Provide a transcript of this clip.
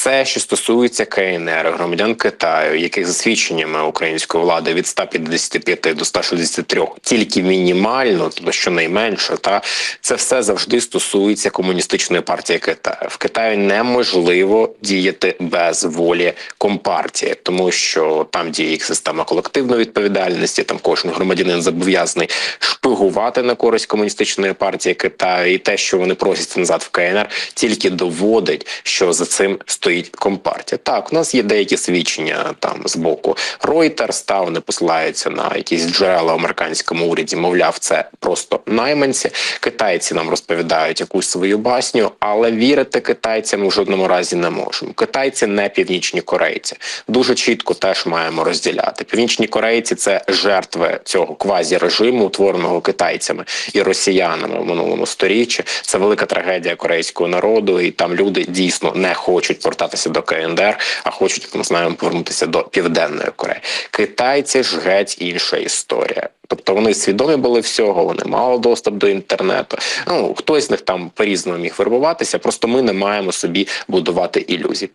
все, що стосується КНР, громадян Китаю, яких за свідченнями української влади від 155 до 163, тільки мінімально, тобто щонайменше, та це все завжди стосується комуністичної партії Китаю. В Китаї неможливо діяти без волі компартії, тому що там діє їх система колективної відповідальності. Там кожен громадянин зобов'язаний шпигувати на користь комуністичної партії Китаю, і те, що вони просять назад в КНР, тільки доводить, що за цим стоїть компартія. Так, у нас є деякі свідчення там з боку Reuters, та вони посилаються на якісь джерела в американському уряді. Мовляв, це просто найманці. Китайці нам розповідають якусь свою басню, але вірити китайцям в жодному разі не можемо. Китайці не північні корейці. Дуже чітко теж маємо розділяти. Північні корейці це жертви цього квазі-режиму, утвореного китайцями і росіянами в минулому сторіччі. Це велика трагедія корейського народу, і там люди дійсно не хочуть повертатися до КНДР, а хочуть, ми знаємо, повернутися до південної Кореї. Китайці ж геть інша історія. Тобто вони свідомі були всього, вони мали доступ до інтернету. Ну хтось з них там по різному міг вербуватися. Просто ми не маємо собі будувати ілюзій.